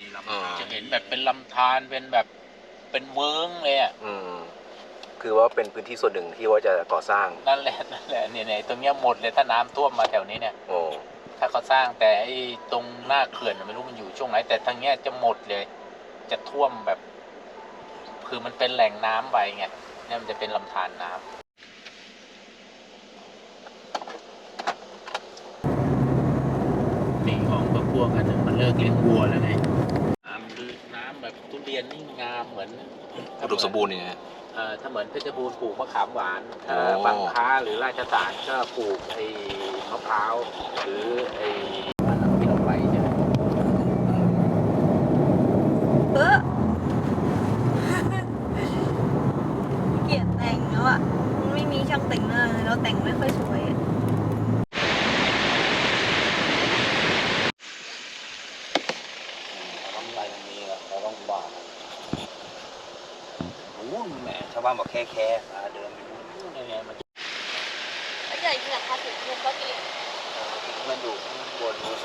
มีลำอ่าธารจะเห็นแบบเป็นลำธารเป็นแบบเป็นเวิ้งเลยอะอืม คือว่าเป็นพื้นที่ส่วนหนึ่งที่ว่าจะก่อสร้าง นั่นแหละนั่นแหละเนี่ยเนี่ยตรงเนี้ยหมดเลยถ้าน้ำท่วมมาแถวนี้เนี่ย โอ้ ถ้าเขาสร้างแต่ไอ้ตรงหน้าเขื่อนน่ะไม่รู้มันอยู่ช่วงไหน แต่ทางเนี้ยจะหมดเลย จะท่วมแบบ คือมันเป็นแหล่งน้ำไปไงเนี่ยมันจะเป็นลำธารน้ำนี่ของพวกพวกกันน่ะมันเลิกเลี้ยงวัวแล้วไงน้ำคือน้ำแบบทุเรี ยนนี่งามเหมือนอุดมสมบูรณ์เนี่ยนะเอ่อถ้าเหมือนเพชรบูรณ์ปลูกมะขามหวานถ้าอ๋อบางค้าหรือราชสารก็ปลูกไอ้มะพร้าวหรือไอ้บ้านเราที่เราไปใช่ไหมเออเกลียดแต่งแล้วอะ มันไม่มีช่างแต่งหน้าเลยเราแต่งไม่ค่อยสวยอะ ต้องไปตรงนี้แล้วเราต้องบาดโอ้โหแหมชาวบ้านบอก แค่แค่พาเดินไปดูนี่ไงมันถ้าใหญ่ขนาดภาษีรวมก็เกลียดมันอยู่ข้างบนนู้น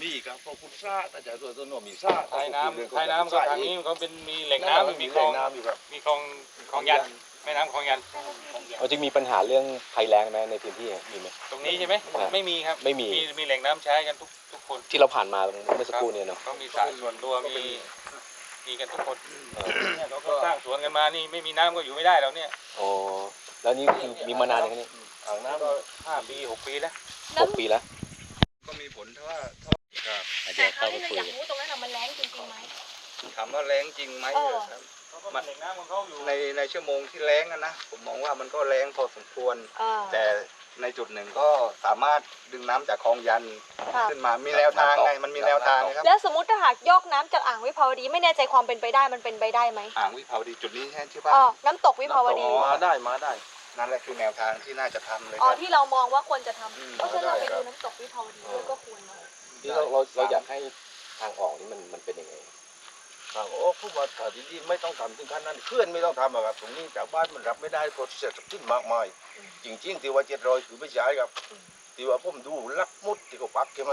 มีครับพอคุณซ่าแต่จะตัวต้นมีซ่าท้ายน้ำท้ายน้ำก็ทางนี้มันก็เป็นมีแหล่งน้ำมีคลองน้ำอยู่ครับมีคลองคลองยันแม่น้ำคลองยัน เราจะมีปัญหาเรื่องภัยแล้งไหมในพื้นที่มีไหม ตรงนี้ใช่ไหมไม่มีครับไม่มี มีแหล่งน้ำใช้กันทุกทุกคนที่เราผ่านมาเมื่อสักครู่เนี่ยเนาะ ก็มีสระส่วนตัวมี มีกันทุกคนเนี่ยเขาก็สร้างสวนกันมานี่ไม่มีน้ำก็อยู่ไม่ได้แล้วเนี่ยอ๋อแล้วนี่คือมีมานานยังไงนี่อ่างน้ำก็ห้าปีหกปีแล้วหกปีแล้ว ก็มีผลถ้าว่าเดี๋ยวเข้าไปคุยอยากรู้ตรงนั้นมันแรงจริงๆไหมถามว่าแรงจริงไหมเออครับเขาก็มีแหล่งน้ำของเขาอยู่ในในชั่วโมงที่แรงอะนะผมมองว่ามันก็แรงพอสมควรแต่ ในจุดหนึ่งก็สามารถดึงน้ำจากคลองยันค่ะขึ้นมามีแนวทางไงมันมีแนวทางนะครับแล้วสมมติถ้าหากยกน้ำจากอ่างวิภาวดีไม่แน่ใจความเป็นไปได้มันเป็นไปได้ไหมอ่างวิภาวดีจุดนี้ใช่ที่ว่า อ๋อน้ำตกวิภาวดีมาได้มาได้ นั่นแหละคือแนวทางที่น่าจะทำเลยอ๋อครับ ที่เรามองว่าควรจะทอืมำเพราะฉะนั้นเราไปได้ครัดูบน้ำตกวิภาวดีด้วยก็ควรเนอะ ที่เราเราเราอยากให้ทางออกนี่มันมันเป็นยังไง ทางโอ้ผู้ว่าถ้าที่ไม่ต้องทำถึงขั้นนั้นเคลื่อนไม่ต้องทำอะครับตรงนี้จากบ้านมันรับไม่ได้เพราะเศรษฐกิจมากมาย จริงๆที่ว่าเจ็ดร้อยคือไม่ใช่ครับที่ว่าผมดูลักมุดที่เขาปักใช่ไหม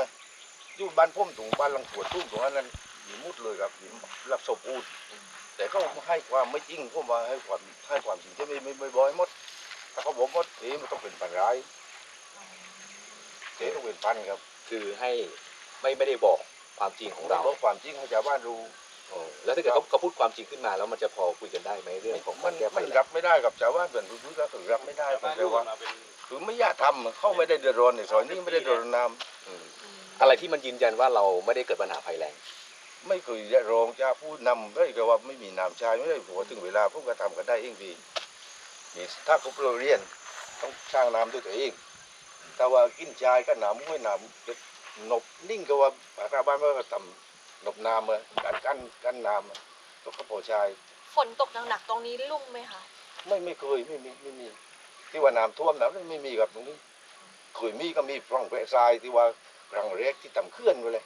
อยู่บ้านผมตรงบ้านลังขวดทุ่งตรงนั้นนั้นมีมุดเลยครับมีลักศพอูดแต่เขาให้ความไม่จริงผมว่าให้ความให้ความจริงที่ไม่ไม่ไม่บ่อยหมดถ้าเขาบอกหมดเอ๊ะมันต้องเป็นปันร้ายเอ๊ะต้องเป็นพันครับ คือให้ไม่ไม่ได้บอกความจริงของเราเราบอกความจริงให้ชาวบ้านรู้อ๋อ แล้วถ้าเกิดเขาเขาพูดความจริงขึ้นมาแล้วมันจะพอคุยกันได้ไหมเรื่องของมักานรแก้ไขมันรับไม่ได้กับชาวบ้านเป็นรู้ก็คือรับไม่ได้ชาวผมบ้านเลยรู้ว่ามาเป็นคือไม่อยากทำเข้าไม่ได้เดือดร้อนในซอยนี้ไม่ได้เดือดร้อนน้อืมอะไรที่มันยืนยันว่าเราไม่ได้เกิดปัญหาภัยแล้งำไม่เคยจะรองจะพูดนำได้ก็ว่าไม่มีน้ำใช้ไม่ได้หัวถึงเวลาพวกก็ทำกันได้เองดีนี่ถ้าเขาเราเรียนต้องสร้างน้ำด้วยตัวเองแต่ว่ากินชายก็น้ำห้วยน้ำจะนบนิ่งก็ว่าชาวบ้านก็ทำ นบน้ำมาการกั้นกั้นน้ำอะก็เขาพอใช้ฝนตกหนักๆตรงนี้ลุ่มไหมคะ ไม่ไม่เคยไม่มีไม่มี ที่ว่าน้ำท่วมน้ำไม่มีครับตรงนี้เคยมีก็มีปล่องแพร่ทรายที่ว่าครั้งแรกที่ต่ำเคลื่อนไปเลย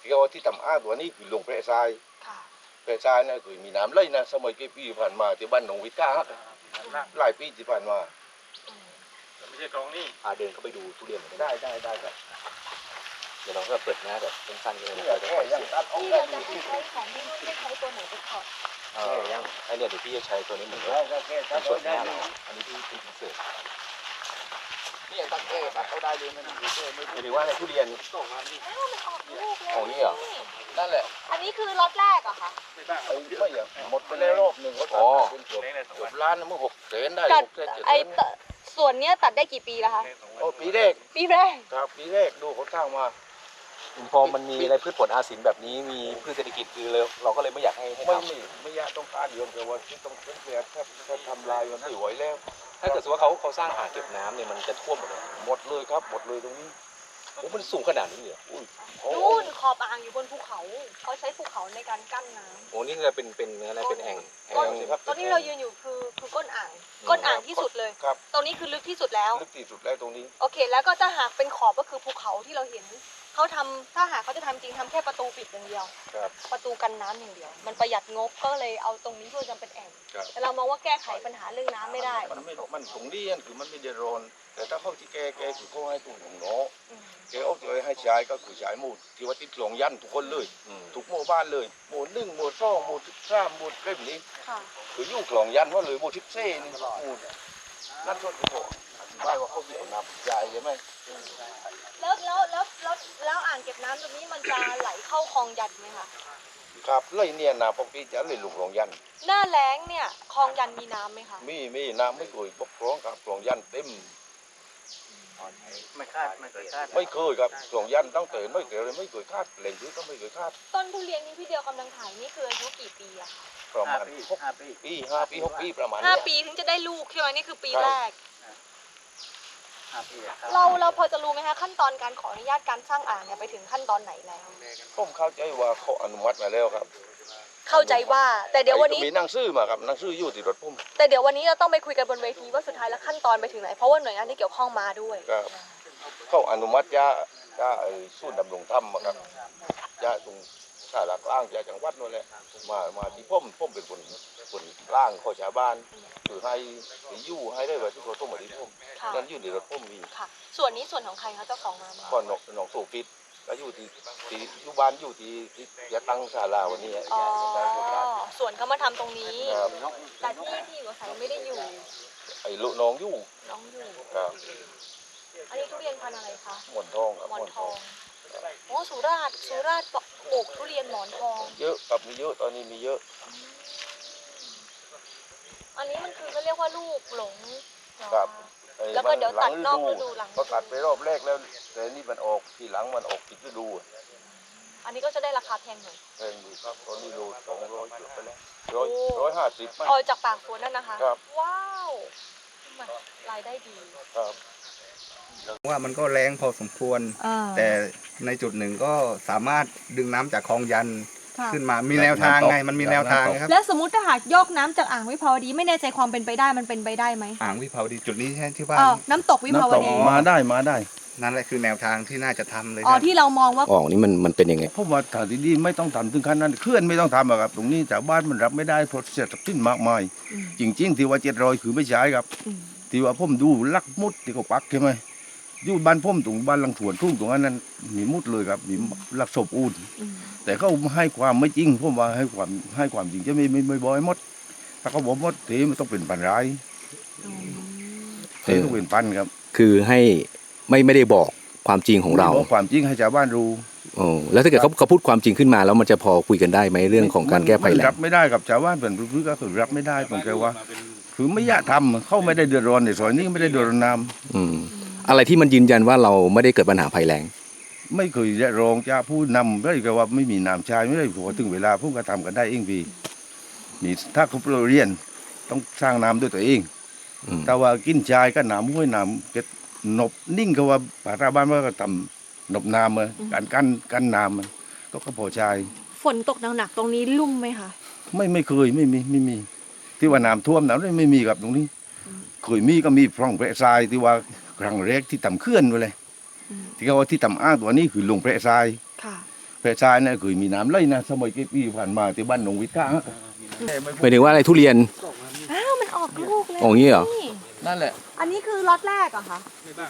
ที่เขาว่าที่ต่ำอ้าตัวนี้คือลงแพร่ทรายค่ะแพร่ทรายนะเคยมีน้ำเลยนะสมัยกี่ปีผ่านมาที่บ้านหนองวิก้าฮะหลายปีที่ผ่านมาไม่ใช่คลองนี่พาเดินเข้าไปดูทุเรียนหน่อยได้ได้ได้ครับ เดี๋ยวเราก็เปิดหน้าแบบสั้นๆกันเลยนี่นะแค่ยังตัดเอที่เราจะให้ใช้ของที่นู่นให้ใช้ตัวไหนไปถอดเออยังไอเนี่ยเดี๋ยวพี่จะใช้ตัวนี้เหมือนกันได้ได้แค่ตัดส่วนหน้าเลเรายอันนี้พี่พี่พิเศษนี่ตัดแค่ตัดเอาได้เลยไม่ต้องแค่ไม่หมายถึงว่าในทุเรียนส่งมานี่อ้าวมันออกลูกแล้วนี่เหรอนั่นแหละอันนี้คือล็อตแรกเหรอะคะไม่ไอ้ไม่หมดไปแล้วรอบหนึ่งเขาตัดเป็นเกือบเลี้ยงในสอเกือบล้านนะมึงหกแสนได้ตัดหกแสนเจ็ดไอแสนตส่วนเนี้ยตัดได้กี่ปีแล้วคะโอ้ปีแรกปีแรกครับปีแรกดูเขาสร้างมา พอมันมีอะไรพืชผลอาศินแบบนี้มีพืชเศรษฐกิจคือเราเราก็เลยไม่อยากให้ให้ไม่ทำไม่ไม่ยากต้องการโยมแต่ว่าที่ต้องเป็นแบบถ้าถ้าทำลายมันไม่ไหวแล้ว ถ้าเกิดสมมติว่าเขาเขาสร้างอ่างเก็บน้ำเนี่ยมันจะท่วมหมดเลยหมดเลยครับหมดเลยตรงนี้โอ้มันสูงขนาดนี้เลยเหรออุ้ยเขานู่นขอบอ่างอยู่บนภูเขาเขาใช้ภูเขาในการกั้นน้ำโอ้นี่จะเป็นเป็นอะไรเป็นแอ่งแอ่งก้นใช่ไหมครับตรงนี้เรายืนอยู่คือคือก้นอ่างก้นอ่างที่สุดเลยครับตรงนี้คือลึกที่สุดแล้วลึกที่สุดแล้วตรงนี้ โอเค แล้วก็จะหากเป็นขอบก็คือภูเขาที่เราเห็น เขาทำถ้าหากเขาจะทำจริงทำแค่ประตูปิดอย่างเดียว ครับ ประตูกันน้ำอย่างเดียว มันประหยัดงบก็เลยเอาตรงนี้เพื่อจำเป็นแอ่งครับ แต่เรามองว่าแก้ไขปัญหาเรื่องน้ำไม่ได้มันไม่มันตรงนี้อันคือมันไม่เดือดร้อนแต่ถ้าเขาที่แกแกคือเขาให้ตุ่ของเนาะอืมแกเอาใจให้ใช้ก็คือใช้หมดที่ว่าติดหลงยันทุกคนเลยทุกหมู่บ้านเลยหมู่หนึ่งหมู่สองหมู่สิบสามหมู่เล่มนี้ค่ะ คืออยู่คลองยันว่าเลยหมู่สิบเซ่นี่หมู่นั่นชนก็บอกอธิ บายว่าเขามีน้ำใจใช่ไหมแล้วแล้วแล้วแล้วแล้วอ่างเก็บน้ำตรงนี้มันจะไหลเข้าคลองยันไหมคะครับเลยเนี่ยนาปกติจะเลยลุกคลองยัน หน้าแล้งเนี่ยคลองยันมีน้ำไหมคะมีมีน้ำไม่เคยปกครองครับคลองยันเต็ม ไม่คาดไม่เคยคาดไม่เคยครับคลองยันตั้งแต่ไม่เคยเลยไม่เคยคาดแหล่งที่ก็ไม่เคยคาดต้นทุเรียนที่พี่เดียวกำลังถ่ายนี่คืออายุกี่ปีอะคะประมาณปีหกห้าปีปีห้าปีหกปีประมาณห้าเนี้ย ปีถึงจะได้ลูกใช่ไหมนี่คือปีใช่แรกห้าปีอะคบ เราเราพอจะรู้ไหมคะขั้นตอนการขออนุญาตการสร้างอ่างเนี่ยไปถึงขั้นตอนไหนแล้ว ผมเข้าใจว่าเขาอนุมัติมาแล้วครับ เข้าใจว่าแต่เดี๋ยววันนี้มีหนังสือมาครับหนังสืออยู่ที่รถผมแต่เดี๋ยววันนี้เราต้องไปคุยกันบนเวทีว่าสุดท้ายแล้วขั้นตอนไปถึงไหนเพราะว่าหน่วยงานที่เกี่ยวข้องมาด้วยครับเขาอนุมัติยายาไอ้ศูนย์ดำรงธรรมอะครับยาตรง สาระกลางยาจังหวัดนั่นแหละมามาที่ผมผมเป็นคนคนกลางข้อชาวบ้านคือให้ให้อยู่ให้ได้ไว้ที่เขาต้องมาที่ผมค่ะนั่นอยู่ในรถผมมีค่ะ ส่วนนี้ส่วนของใครคะเจ้าของมาไหมก่อนนอกนอกโซฟิตก็อยู่ที่ที่อยู่บ้านอยู่ที่ที่ยาตั้งศาลาวันนี้อ๋อยาตั้งศาลาส่วนเขามาทำตรงนี้ครับแต่ที่ที่อยู่อาศัยไม่ได้อยู่ไอ้ลูกน้องอยู่น้องอยู่ครับอันนี้ทุเรียนพันธุ์อะไรคะหมอนทองครับหมอหมอนนททอองงโอ้สุราษฎร์สุราษฎร์ ปลูกทุเรียนหมอนทอง เยอะครับมีเยอะตอนนี้มีเยอะ อันนี้มันคือเขาเรียกว่าลูกหลงเหรอ ครับไอ้แล้วก็มันเดี๋ยวตัดนอกฤดูหลัง ก็ตัดไปรอบแรกแล้ว แต่นี่มันออกทีหลังมันออกผิดฤดูอันนี้ก็จะได้ราคาแพงหน่อยแพงอยู่ครับตอนนี้โลสองร้อยเกือบไปแล้วร้อยโอ้ร้อยห้าสิบมั้ง ออกจากปากสวนนั่นนะคะ ครับ ว้าวมันรายได้ดี ครับ ว่ามันก็แรงพอสมควร แต่ในจุดหนึ่งก็สามารถดึงน้ำจากคลองยันขึ้นมามีแนวทางไงมันมีแนวทางครับแล้วสมมติถ้าหากยกน้ำจากอ่างวิภาวดีไม่แน่ใจความเป็นไปได้มันเป็นไปได้ไหมอ่างวิภาวดีจุดนี้ใช่ที่ว่าเออน้ำตกวิภาวดีมาได้มาได้ นั่นแหละคือแนวทางที่น่าจะทำเลยอ๋อครับที่เรามองว่าออกนี่มันมันเป็นยังไงผมว่าทางที่ดีไม่ต้องทำถึงขั้นนั้นเคลื่อนไม่ต้องทำอะครับ ตรงนี้ชาวบ้านมันรับไม่ได้เพราะเสียทรัพย์สินมากมายอืมจริง ๆ ที่ว่าเจ็ดรอยคือไม่ใช่ครับอืมที่ว่าผมดูลักมุดที่เขาปักใช่ไหม อยู่บ้านผมตรงบ้านลังถวนทุ่งตรงนั้นนั้นมีมุดเลยครับมีลักศพอูนอืมแต่เขาให้ความไม่จริงผมว่าให้ความให้ความจริงจะไม่ไม่ไม่บอยหมด ถ้าเขาบอกหมดเทมันต้องเป็นปันร้ายเทต้องเป็นปันครับ คือให้ไม่ไม่ได้บอกความจริงของเราบอกความจริงให้ชาวบ้านรู้โอ้แล้วถ้าเกิดเขาเขาพูดความจริงขึ้นมาแล้วมันจะพอคุยกันได้ไหมเรื่องของการแก้ภัยมันแล้รังบไม่ได้กับชาวบ้านเป็นพื้นก็คือรับไม่ได้ผมแค่ว่า คือไม่อยากทำเขาไม่ได้เดือดร้อนในซอยนี้ไม่ได้เดือดร้อนน้อืม อะไรที่มันยืนยันว่าเราไม่ได้เกิดปัญหาภัยแล้งำไม่เคยจะรองจะผู้นำไม่ได้ก็ว่าไม่มีน้ำชายไม่ได้ผัวถึงเวลาพวกก็ทำกันได้เองพี่มีถ้าเขาเรียนต้องสร้างน้ำด้วยตัวเองอืมแต่ว่ากินชายก็น้ำห้วยน้ำเก็ดหนบนิ่งก็ว่าป่าชาวบ้านว่าก็ทำหนบน้ำมาการกั้นกั้นน้ำมันก็ก็พอใจฝนตกหนักๆตรงนี้ลุ่มไหมคะไม่ไม่เคยไม่มีไม่มี ที่ว่าน้ำท่วมน้ำไม่มีครับตรงนี้เคยมีก็มีพร่องแพร่ทรายที่ว่า ครั้งแรกที่ทำเคลื่อนไปเลยอืมที่เขาว่าที่ทำอ้างตัวนี้คือลงแพร่ทรายค่ะแพร่ทรายเนี่ยเคยมีน้ำไหลนะสมัยกี่ปีผ่านมาที่บ้านหนองวิทย์ก้าหมายถึงว่าอะไรทุเรียนอ้าวมันออกลูกเลยออกงี้เหรอนี่นั่นแหละ อันนี้คือล็อตแรกเหรอะคะ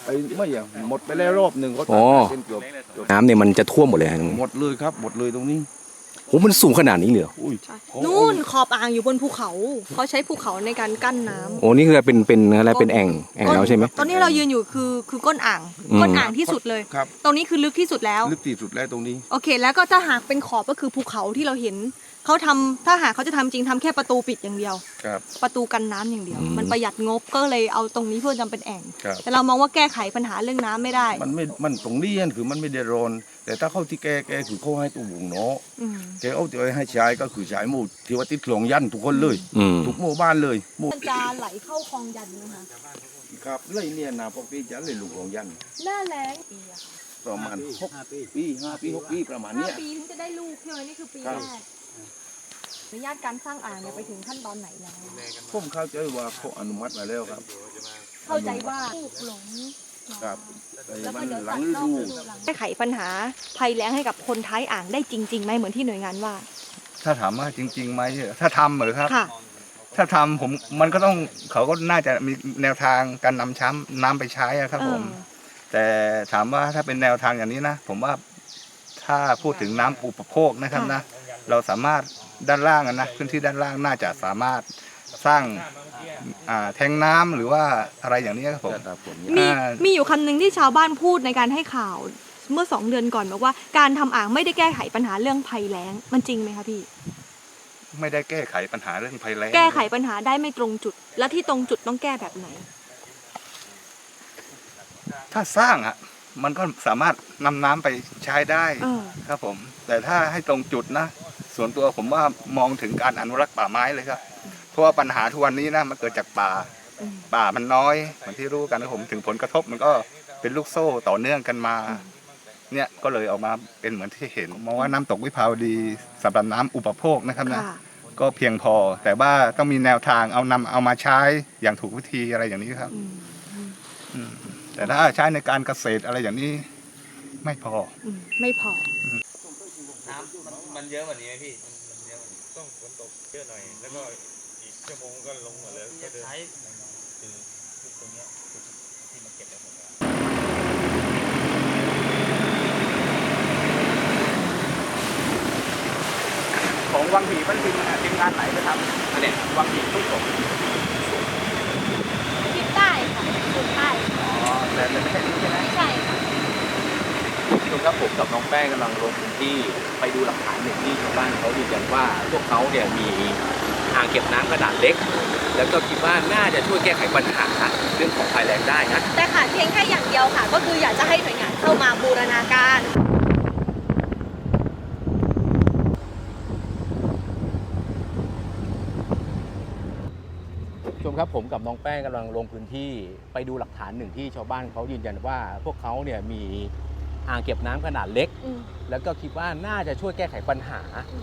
ไอ้ไม่อย่างหมดไปแล้วรอบหนึ่งเขาอ๋อตัดเป็นเกือบเกือบน้ำเนี่ยมันจะท่วมหมดเลยฮะตรงนี้หมดเลยครับหมดเลยตรงนี้ โหมันสูงขนาดนี้เลยเหรออุ้ยนู่นขอบอ่างอยู่บนภูเขา เขาใช้ภูเขาในการกั้นน้ำโอ้นี่คือเป็นเป็นอะไรเป็นแอ่งแอ่งแล้วใช่ไหมตอนนี้เรายืนอยู่คือคือก้นอ่างอืมก้นอ่างที่สุดเลยครับตรงนี้คือลึกที่สุดแล้ว ลึกที่สุดแล้วตรงนี้ โอเค แล้วก็ถ้าหากเป็นขอบก็คือภูเขาที่เราเห็น เขาทำถ้าหากเขาจะทำจริงทำแค่ประตูปิดอย่างเดียวครับประตูกันน้ำอย่างเดียวอืมมันประหยัดงบก็เลยเอาตรงนี้เพื่อจำเป็นแอ่งครับแต่เรามองว่าแก้ไขปัญหาเรื่องน้ำไม่ได้ มันไม่มันตรงนี้อันคือมันไม่ได้ร้อนแต่ถ้าเข้าที่แกแกคือเขาให้ตัววงเนาะอืมแกเอาใจให้ใช้ก็คือใช้หมู่ที่ว่าติดคลองยันทุกคนเลยอืมทุกหมู่บ้านเลยหมู่มันจะไหลเข้าคลองยันไหมคะครับเลยเนี่ยนะปกติจะเลยลูกคลองยันหน้าแล้งปีอะค่ะประมาณหกปีห้าปีหกปีประมาณห้าเนี้ยปีถึงจะได้ลูกใช่ไหมนี่คือปีครัแรบก อนุญาตการสร้างอ่างเนี่ยไปถึงขั้นตอนไหนแล้ว ผมเข้าใจว่าเขาอนุมัติมาแล้วครับ เข้าใจว่าลูกหลงครับแล้วก็มันเดี๋ยวหลัตังดฤนอกดูฤดู หลัง แก้ไขปัญหาภัยแล้งให้กับคนท้ายอ่างได้จริงๆไหมเหมือนที่หน่วยงานว่า ถ้าถามว่าจริงๆไหมถ้าทำเหรือครับ ค่ะ ถ้าทำผมมันก็ต้องเขาก็น่าจะมีแนวทางการนำช้ำน้ำไปใช้อะครับผม เออ แต่ถามว่าถ้าเป็นแนวทางอย่างนี้นะ ผมว่าถ้าพูดถึงน้ำอุปโภคนะครับนะ เราสามารถ ด้านล่างอะนะพื้นที่ด้านล่างน่าจะสามารถสร้างอ่าแทงน้ำหรือว่าอะไรอย่างนี้ครับผมมีอ่ามีอยู่คำหนึ่งที่ชาวบ้านพูดในการให้ข่าวเมื่อสองเดือนก่อนบอกว่าการทำอ่างไม่ได้แก้ไขปัญหาเรื่องภัยแล้งมันจริงไหมคะพี่ ไม่ได้แก้ไขปัญหาเรื่องภัยแล้งแก้ไขปัญหาได้ไม่ตรงจุด และที่ตรงจุดต้องแก้แบบไหน ถ้าสร้างอะมันก็สามารถนำน้ำไปใช้ได้เออ ครับผม แต่ถ้าให้ตรงจุดนะ ส่วนตัวผมว่ามองถึงการอนุรักษ์ป่าไม้เลยครับ เพราะว่าปัญหาทุกวันนี้นะมันเกิดจากป่าอืมป่ามันน้อยเหมือนที่รู้กันนะผมถึงผลกระทบมันก็เป็นลูกโซ่ต่อเนื่องกันมา เนี่ยก็เลยออกมาเป็นเหมือนที่เห็นมองว่าน้ำตกวิภาวดีสำหรับน้ำอุปโภคนะครับนะค่ะก็เพียงพอ แต่ว่าต้องมีแนวทางเอานำเอามาใช้อย่างถูกวิธีอะไรอย่างนี้ครับอืมอืมแต่ถ้าใช้ในการเกษตรอะไรอย่างนี้ไม่พออืมไม่พอน้ำ มันเยอะกว่านี้ไหมพี่มันมันเยอะกว่านี้ต้องฝนตกเยอะหน่อย แล้วก็อีกชั่วโมงก็ลงหมดเลยก็เดินคือคือตรงเนี้ยคือที่มันเก็บได้หมดแล้ว ของวังผีมันทีมทีมงานไหนไปทำอันเนี้ยวังผีทุกคนทิศใต้ค่ะทิศใต้อ๋อแต่แต่ไม่ใช่นี่ใช่ไหม ไม่ใช่ ชมครับผมกับน้องแป้งกำลังลงพื้นที่ไปดูหลักฐานหนึ่งที่ชาวบ้านเขายืนยันว่าพวกเขาเนี่ยมีอ่างเก็บน้ำขนาดเล็ก แล้วก็คิดว่าน่าจะช่วยแก้ไขปัญหาเรื่องของภัยแล้งได้นะ แต่ขาดเพียงแค่อย่างเดียวค่ะ ก็คืออยากจะให้หน่วยงานเข้ามาบูรณาการชมครับผมกับน้องแป้งกำลังลงพื้นที่ไปดูหลักฐานหนึ่งที่ชาวบ้านเขายืนยันว่าพวกเขาเนี่ยมี อ่างเก็บน้ำขนาดเล็ก อืมแล้วก็คิดว่าน่าจะช่วยแก้ไขปัญหา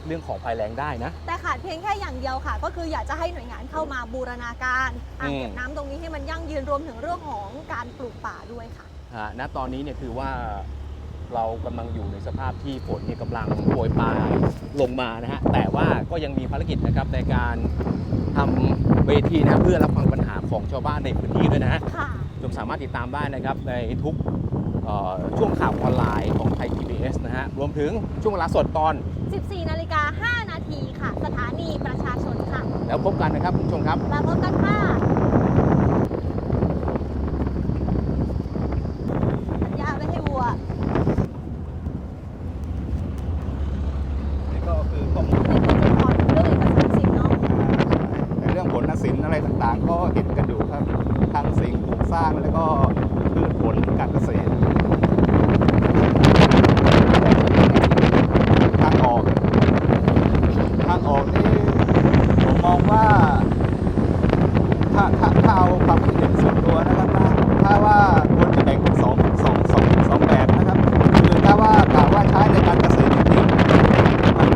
เรื่องของภัยแล้งได้นะ แต่ขาดเพียงแค่อย่างเดียวค่ะ ก็คืออยากจะให้หน่วยงานเข้ามาบูรณาการอ่างเก็บน้ำตรงนี้ให้มันยั่งยืนรวมถึงเรื่องของการปลูกป่าด้วยค่ะ ฮะณตอนนี้เนี่ยคือว่าเรากำลังอยู่ในสภาพที่ฝนเนี่ยกำลังโปรยปลายลงมานะฮะแต่ว่าก็ยังมีภารกิจนะครับในการทำเวทีนะเพื่อรับฟังปัญหาของชาวบ้านในพื้นที่ด้วยนะฮะค่ะ ชมสามารถติดตามได้นะครับในทุกเอ่อ ช่วงข่าวออนไลน์ของไทย PBS นะฮะ รวมถึงช่วงเวลาสดตอน 14 นาฬิกา 5 นาทีค่ะ สถานีประชาชนค่ะ แล้วพบกันนะครับ คุณผู้ชมครับ แล้วพบกันค่ะสัญญาไม่ให้วัว นี่ก็คือข้อมูลในคนจะถอนเรื่องเอกสารสิทธิ์เนาะในเรื่องผลสินอะไรต่างๆ ก็เห็นกันอยู่ครับ ทั้งสิ่งปลูกสร้างแล้วก็พืชผลการเกษตรทางออก ทางออกนี่ผมมองว่า ถ้าถ้าถ้าเอาความคิดเห็นส่วนตัวนะครับนะถ้าว่าควรจะแบ่งเป็นสองสองสองสองแบบนะครับ คือถ้าว่ากล่าวว่าใช้ในการเกษตรจริงๆมัน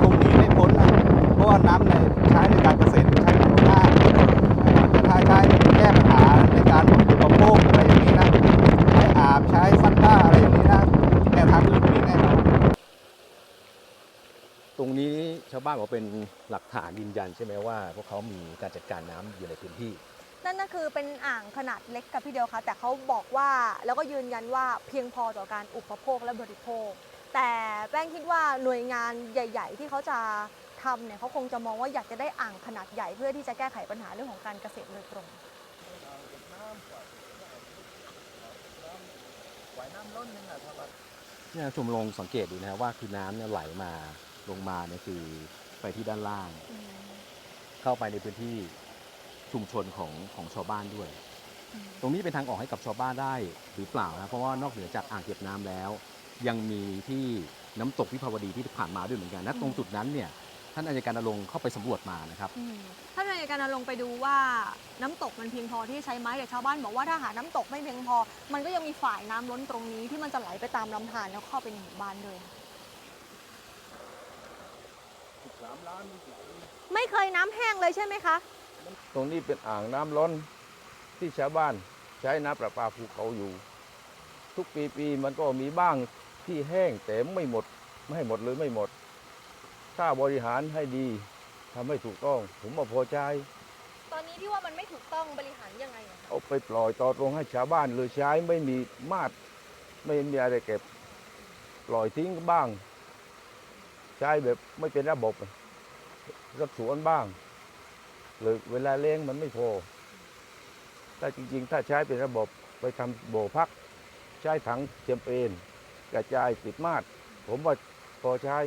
คงหนีไม่พ้นนะเพราะว่าน้ำในใช้ในการเกษตรใช้ไม่ได้แต่ถ้าใช้แก้ปัญหาในการอุปโภคอะไรอย่างนี้นะใช้อาบใช้ซักผ้าอะไรอย่างนี้นะแนวทางอื่นมีแน่นอน ตรงนี้ชา วบ้านบอกเป็นหลักฐานยืนยันใช่ไหมว่า พวกเขามีการจัดการน้ำอยู่ในพื้นที่ นั่นก็คือเป็นอ่างขนาดเล็กกับพี่เดียวค่ะแต่เขาบอกว่าแล้วก็ยืนยันว่าเพียงพอต่อการอุปโภคและบริโภค แต่แป้งคิดว่าหน่วยงานใหญ่ ๆ ที่เขาจะทำเนี่ยเขาคงจะมองว่าอยากจะได้อ่างขนาดใหญ่เพื่อที่จะแก้ไขปัญหาเรื่องของการเกษตรโดยตรงเนี่ยชมลองสังเกตดูนะครับว่าคือน้ำเนี่ยไหลมาลงมาเนี่ยคือ ไปที่ด้านล่าง เข้าไปในพื้นที่ชุมชนของของชาวบ้านด้วย ตรงนี้เป็นทางออกให้กับชาวบ้านได้หรือเปล่านะเพราะว่านอกเหนือจากอ่างเก็บน้ำแล้ว ยังมีที่น้ำตกวิภาวดีที่ผ่านมาด้วยเหมือนกันนะตรงจุดนั้นเนี่ยท่านอายการนรงค์เข้าไปสำรวจมานะครับอืมถ้าในการลงไปดูว่าน้ำตกมันเพียงพอที่จะใช้ไหมแต่ชาวบ้านบอกว่าถ้าหาน้ำตกไม่เพียงพอ มันก็ยังมีฝ่ายน้ำล้นตรงนี้ที่มันจะไหลไปตามลำธารแล้วเข้าไปในหมู่บ้านด้วย ไม่เคยน้ำแห้งเลยใช่ไหมคะ ตรงนี้เป็นอ่างน้ำล้นที่ชาวบ้านใช้น้ำประปาภูเขาอยู่ ทุกปีปีมันก็มีบ้างที่แห้งแต่ไม่หมด ไม่ให้หมดเลยไม่หมด ถ้าบริหารให้ดีทำให้ถูกต้อง ผมว่าพอใจ ตอนนี้ที่ว่ามันไม่ถูกต้องบริหารยังไงอะคะเอาไปปล่อยต่อตรงให้ชาวบ้านเลยใช้ไม่มีมาตรไม่มีอะไรเก็บ ปล่อยทิ้งบ้าง ใช้แบบไม่เป็นระบบรถสวนบ้าง หรือเวลาเลี้ยงมันไม่พอ ถ้าจริง ๆ ถ้าใช้เป็นระบบไปทำโบพัก ใช้ถังเทียมเป็นกระจายปิดมาตรผมว่าพอใช้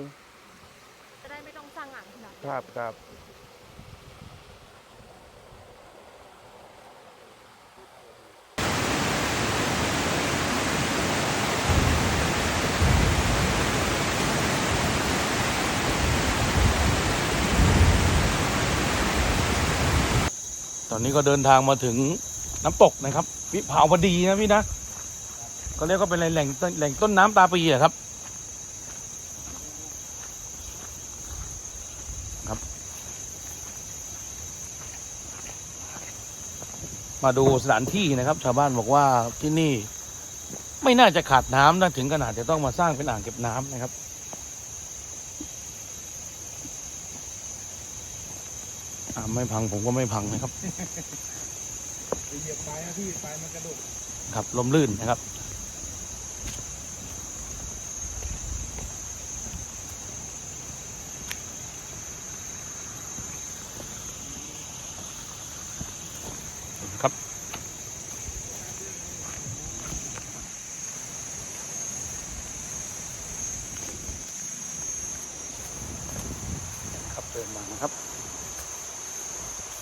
จะได้ไม่ต้องสร้างอ่างขนาดครับครับ อนนี้ก็เดินทางมาถึงน้ำตกนะครับ วิภาวดีนะพี่นะก็เรียกว่าเป็นแหล่งต้นแหล่งต้นน้ำตาปีอะครับ ครับ มาดูสถานที่นะครับ ชาวบ้านบอกว่าที่นี่ ไม่น่าจะขาดน้ำนะถึงขนาดจะต้องมาสร้างเป็นอ่างเก็บน้ำนะครับ อ่าไม่พังผมก็ไม่พังนะครับเหยียบไปนะพี่ไปมันกระโดดครับลมลื่นนะครับครับ ครับเดินมานะครับ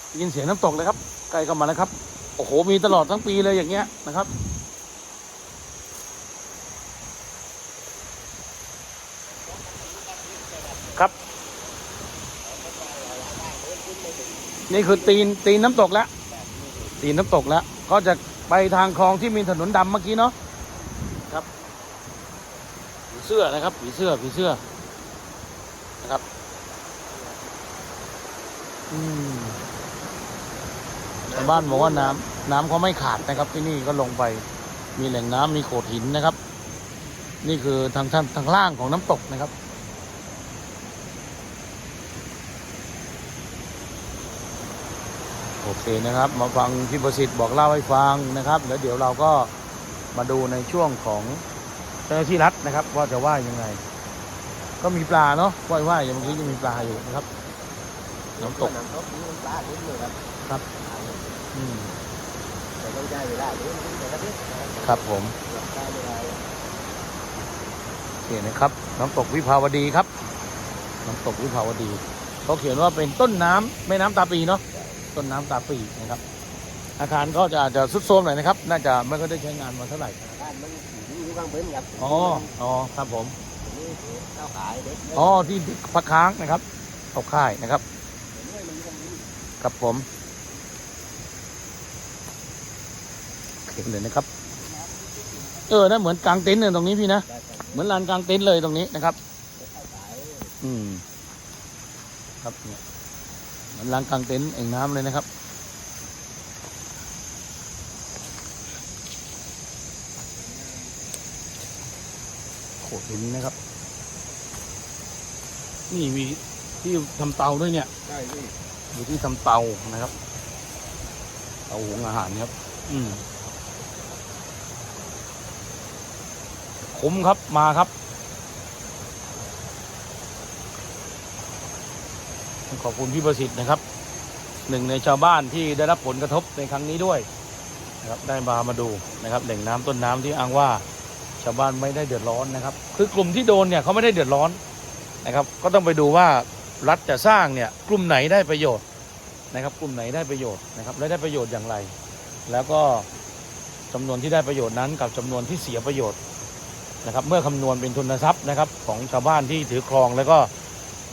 ได้ ยินเสียงน้ำตกเลยครับ ใกล้เข้ามาแล้วครับ โอ้โห มีตลอดทั้งปีเลยอย่างเงี้ยนะครับ ครับ นี่คือตีนตีนน้ำตกแล้ว ตีนน้ำตกแล้ว ก็จะไปทางคลองที่มีถนนดำเมื่อกี้เนาะ ครับผีเสื้อนะครับผีเสื้อผีเสื้อนะครับ อืม ชาวบ้านบอกว่าน้ำน้ำเขาไม่ขาดนะครับ ที่นี่ก็ลงไปมีแหล่งน้ำมีโขดหินนะครับ นี่คือทางทางทางล่างของน้ำตกนะครับ โอเคนะครับ มาฟังพี่ประสิทธิ์บอกเล่าให้ฟังนะครับ แล้วเดี๋ยวเราก็มาดูในช่วงของเจ้าหน้าที่รัฐนะครับ ว่าจะว่ายังไง ก็มีปลาเนาะว่ายว่ายอย่างเมื่อกี้ยังมีปลาอยู่นะครับ น้ำตกน้ำตกนี่มันปลาดิ้นเลยครับครับอืม แต่ต้องใช้เวลาดิ้นดิ้นแต่ละนิดครับผมใช้เวลาโอเคนะครับ น้ำตกวิภาวดีครับ น้ำตกวิภาวดีเขาเขียนว่าเป็นต้นน้ำแม่น้ำตาปีเนาะต้นน้ำตาปีนะครับ อาคารก็จะอาจจะสุดโทรมหน่อยนะครับ น่าจะไม่ก็ได้ใช้งานมาเท่าไหร่บ้านมันอยู่ข้างบนครับอ๋ออ๋อครับผมนี่ข้าวขายเด็กอ๋อที่พักค้างนะครับตกค่ายนะครับครับผม โอเคเลยนะครับ เออนั่นเหมือนกลางเต็นท์เนี่ยตรงนี้พี่นะ เหมือนลานกลางเต็นท์เลยตรงนี้นะครับ อืม ครับเนี่ยเหมือนลานกลางเต็นท์เอ่งน้ำเลยนะครับ โขดหินนะครับ นี่มีที่ทำเตาด้วยเนี่ยใช่พี่อยู่ที่ทำเตานะครับ เตาหุงอาหารครับ อืม คุ้มครับมาครับ ขอบคุณพี่ประสิทธิ์นะครับ หนึ่งในชาวบ้านที่ได้รับผลกระทบในครั้งนี้ด้วยนะครับได้มามาดูนะครับแหล่งน้ำต้นน้ำที่อ้างว่าชาวบ้านไม่ได้เดือดร้อนนะครับ คือกลุ่มที่โดนเนี่ยเขาไม่ได้เดือดร้อนนะครับ ก็ต้องไปดูว่ารัฐจะสร้างเนี่ยกลุ่มไหนได้ประโยชน์นะครับ กลุ่มไหนได้ประโยชน์นะครับและได้ประโยชน์อย่างไร แล้วก็จำนวนที่ได้ประโยชน์นั้นกับจำนวนที่เสียประโยชน์ นะครับเมื่อคำนวณเป็นทุนทรัพย์นะครับของชาวบ้านที่ถือครองแล้วก็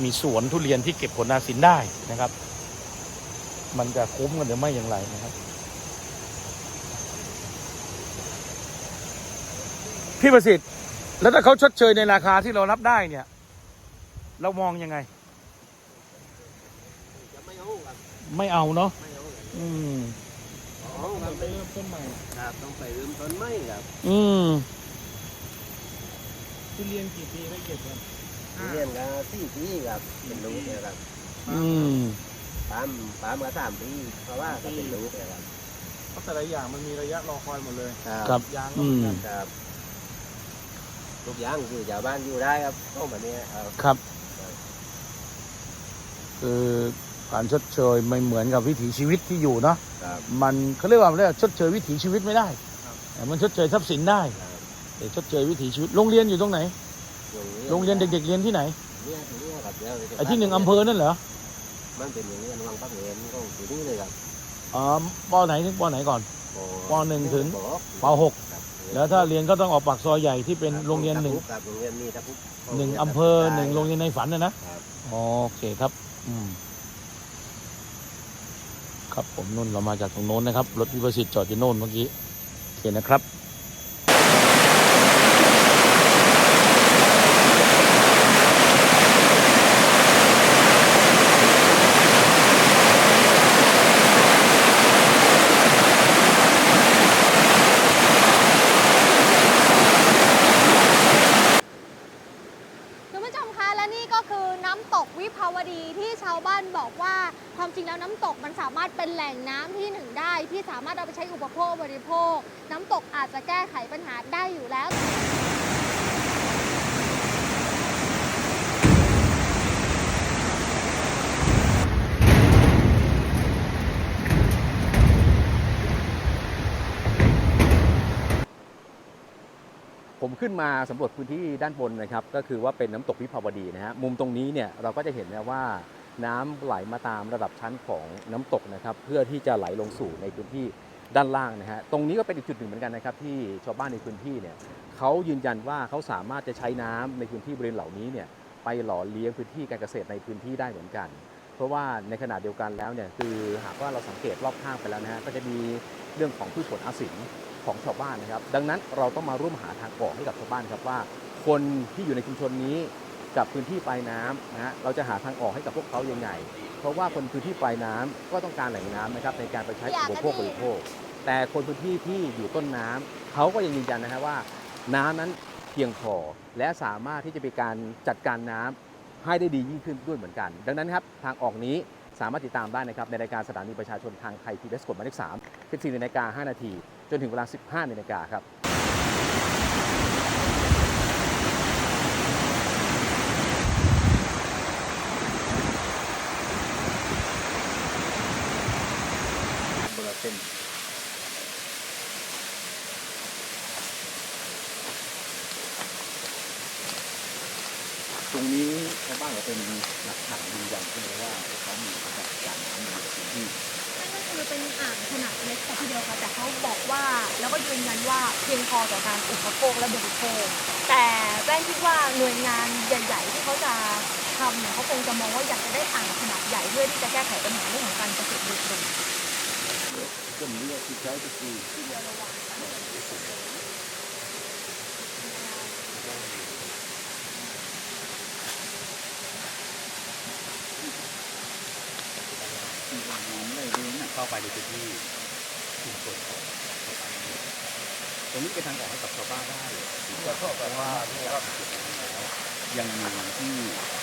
มีสวนทุเรียนที่เก็บผลนาสินได้นะครับ มันจะคุ้มกันหรือไม่อย่างไรนะครับ พี่ประสิทธิ์ แล้วถ้าเขาชดเชยในราคาที่เรารับได้เนี่ย เรามองยังไงจะไม่เอาครับไม่เอาเนาะไม่เอาอืมเพราะของครับไปเริ่มต้นใหม่ครับต้องไปเริ่มต้นใหม่ครับ อืม เรียนกันสี่ปีครับเป็นลูกเนะครับอืมปามปามมาสามปีเพราะว่าก็เป็นลูกนะครับเพราะแต่ละอย่างมันมีระยะรอคอยหมดเลยครับยางอืมครับทุกอย่างคือชาวบ้านอยู่ได้ครับต้องแบบนี้ครับครับคือการชดเชยไม่เหมือนกับวิถีชีวิตที่อยู่เนาะครับมันเขาเรียกว่าเรียกว่าชดเชยวิถีชีวิตไม่ได้แต่มันชดเชยทรัพย์สินได้ ครับแต่ชดเชยวิถีชีวิตโรงเรียนอยู่ตรงไหน โรงเรียนเด็ก ๆ เรียนที่ไหนเนี่ยตรงนี้ครับเดี๋ยวจะไอ้ที่หนึ่งอำเภอนั่นเหรอมันเป็นอย่างนี้วังพักเรียนก็อยู่นี่เลยครับอ๋อปไหนถึงปไหนก่อนปหนึ่งถึงปหกครับแล้วถ้าเรียนก็ต้องออกปากซอยใหญ่ที่เป็นโรงเรียนหนึ่งครับโรงเรียนมีตะพุกหนึ่งอำเภอหนึ่งโรงเรียนในฝันนะนะครับโอเคครับ อืมครับผมนุ่นเรามาจากตรงโน้นนะครับ รถวิประสิทธิ์จอดอยู่โน่นเมื่อกี้โอเคนะครับ คุณผู้ชมคะและนี่ก็คือน้ำตกวิภาวดีที่ชาวบ้านบอกว่าความจริงแล้วน้ำตกมันสามารถเป็นแหล่งน้ำที่หนึ่งได้ ที่สามารถเอาไปใช้อุปโภคบริโภค น้ำตกอาจจะแก้ไขปัญหาได้อยู่แล้ว ผมขึ้นมาสำรวจพื้นที่ด้านบนนะครับ ก็คือว่าเป็นน้ำตกวิภาวดีนะฮะมุมตรงนี้เนี่ยเราก็จะเห็นนะว่าน้ำไหลมาตามระดับชั้นของน้ำตกนะครับ เพื่อที่จะไหลลงสู่ในพื้นที่ด้านล่างนะฮะตรงนี้ก็เป็นอีกจุดหนึ่งเหมือนกันนะครับ ที่ชาวบ้านในพื้นที่เนี่ยเขายืนยันว่าเขาสามารถจะใช้น้ำในพื้นที่บริเวณเหล่านี้เนี่ยไปหล่อเลี้ยงพื้นที่การเกษตรในพื้นที่ได้เหมือนกัน เพราะว่าในขณะเดียวกันแล้วเนี่ยคือหากว่าเราสังเกตรอบข้างไปแล้วนะฮะก็จะมีเรื่องของพืชผลอาศิล ของชาวบ้านนะครับ ดังนั้นเราต้องมาร่วมหาทางออกให้กับชาวบ้านครับว่า คนที่อยู่ในชุมชนนี้กับพื้นที่ปลายน้ำนะฮะเราจะหาทางออกให้กับพวกเขายังไง เพราะว่าคนพื้นที่ปลายน้ำก็ต้องการแหล่งน้ำนะครับในการไปใช้อุปโภคบริโภค แต่คนพื้นที่ที่อยู่ต้นน้ำเขาก็ยังยืนยันนะฮะว่า น้ำนั้นเพียงพอและสามารถที่จะเป็นการจัดการน้ำให้ได้ดียิ่งขึ้นด้วยเหมือนกัน ดังนั้นครับทางออกนี้สามารถติดตามได้นะครับในรายการสถานีประชาชนทางไทยพีบีเอสกฎหมายเลข3 14นาฬิกา5นาที จนถึงเวลา 15นาฬิกาครับ ตรงนี้ชาวบ้านเราเป็นหลักฐานยืนยันใช่ไหมว่าเขามีการจัดการน้ำในพื้นที่ นั่นก็คือเป็นอ่างขนาดเล็กแต่ทีเดียวค่ะแต่เขาบอกว่าแล้วก็ยืนยันว่าเพียงพอต่อการอุปโภคและบริโภค แต่แป้งคิดว่าหน่วยงานใหญ่ ๆ ที่เขาจะทำเนี่ยเขาคง จะมองว่าอยากจะได้อ่างขนาดใหญ่เพื่อที่จะแก้ไขปัญหาเรื่องของการเกษตรโดยตรงก็มีที่ใช้ก็คือเข้าไปในพื้นที่ชุมชนของชาวบ้านตรงนี้เป็นทางออกให้กับชาวบ้านได้เพราะว่า ยังมีที่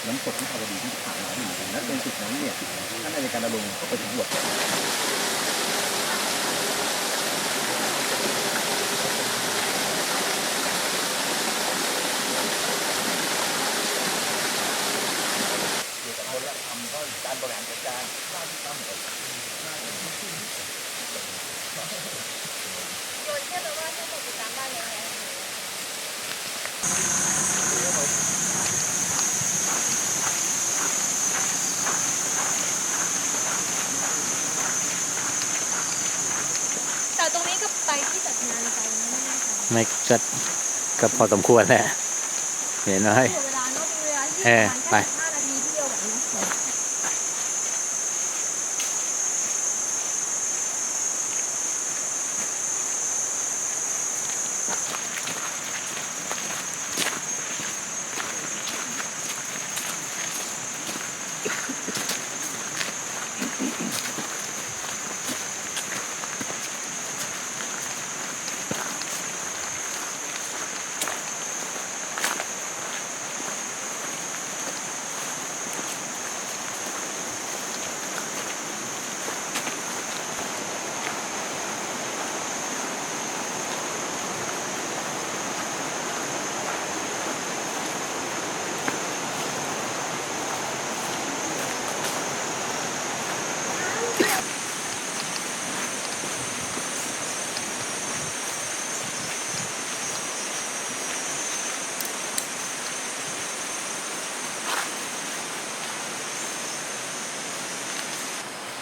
น้ำตกที่พาวดีที่ผ่านมาที่เหมือยู่นะตรงจุดนั้นเนี่ยท่านในการดำรงก็ไปสำรวจ โยนแค่ไปว่าถ้าติดตามได้เลย แต่ตรงนี้ก็ไปที่จัดงานไปนะ ไม่แน่ใจไม่ก็ก็พอสมควรแหละเห็นไหมเวลาเนอะเป็นเวลาที่เออประมาณไป แค่15นาทีที่เดียวแบบนี้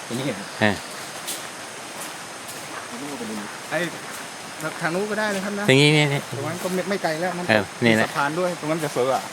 ต รงนี้เห็น ฮะ ไอ้ทางนู้นก็ได้นะครับนะตรงนี้เนี่ยเนี่ยตรงนั้นก็ไม่ไม่ไกลแล้วมันเออนี่มีนะ สะพานด้วยตรงนั้นจะเสืออะ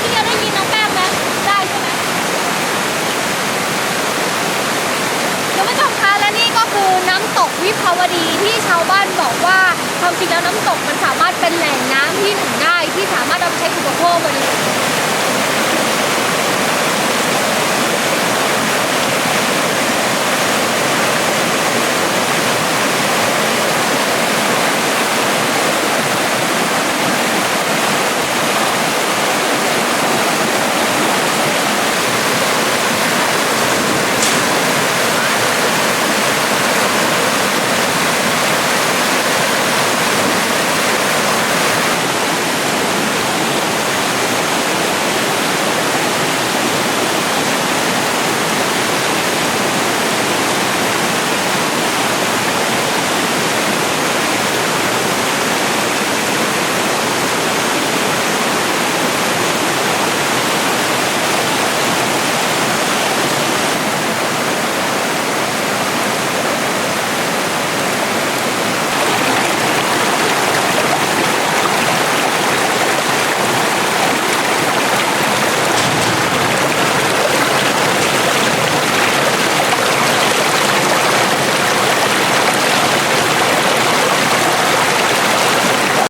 พี่เดียวได้ยินน้องแป้งไหมได้ใช่ไหมคุณผู้ชมคะและนี่ก็คือน้ำตกวิภาวดีที่ชาวบ้านบอกว่าความจริงแล้วน้ำตกมันสามารถ เป็นแหล่งน้ำที่หนึ่งได้ที่สามารถเอาไปใช้อุปโภคบริโภค